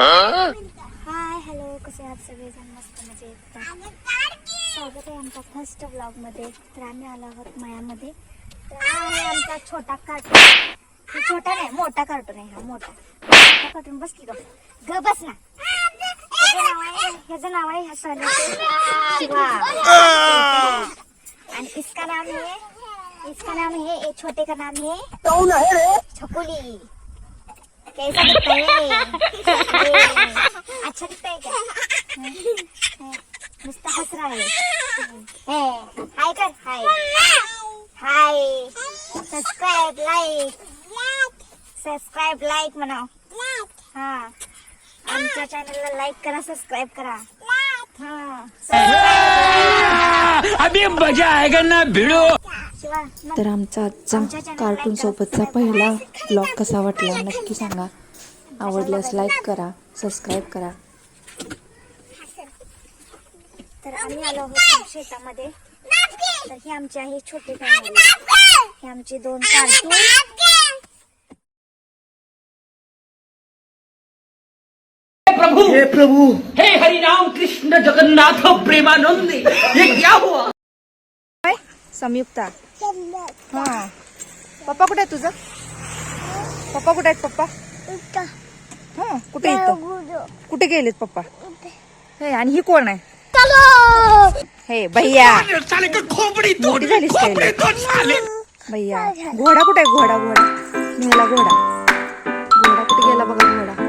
Hi hello कसे आहात सगळेजण? मस्त मजेत. स्वागत आहे आमच्या फर्स्ट ब्लॉगमध्ये. तर आम्ही आलो आहोत मयामध्ये. तर आहे आमचा छोटा कार्टून छोटा नाही मोठा कार्टून आहे हा मोठा. मोठा कार्टून बस की ग. बस ना. ह्याचं नाव आहे आहे ह्या शिवा. आणि इसका नाम है इसका नाम है छोटे का नाम है छकुली. कैसा दिखता है अच्छा दिखता है क्या नुसता हंस रहा है हाय कर hi hi subscribe like subscribe like म्हणाव हा आमच्या लाईक करा सबस्क्राईब करा अभी मज़ा आएगा ना, भिड़ो। तर आमचा आजचा कार्टून सोबतचा पहिला ब्लॉग. कसा वाटला नक्की सांगा. आवडल्यास लाईक करा सबस्क्राईब करा. तर आम्ही आलो आहोत शेतामध्ये. तर ही आमची आहे छोटी फॅमिली हे आमचे दोन कार्टून प्रभु! हे प्रभु! हे हरि राम कृष्ण जगन्नाथ प्रेमानंद! ये क्या हुआ? संयुक्ता हा. पप्पा कुठे आहे तुझं? पप्पा कुठे आहेत पप्पा? हा कुठे येतो कुठे गेलेत पप्पा? हे आणि ही कोण आहे? हे भैया. साले का खोपड़ी तोड़ मोठी झालीस साले भैया घोडा कुठे आहे? घोडा घोडा. मेला घोडा. घोडा कुठे गेला बघा घोडा.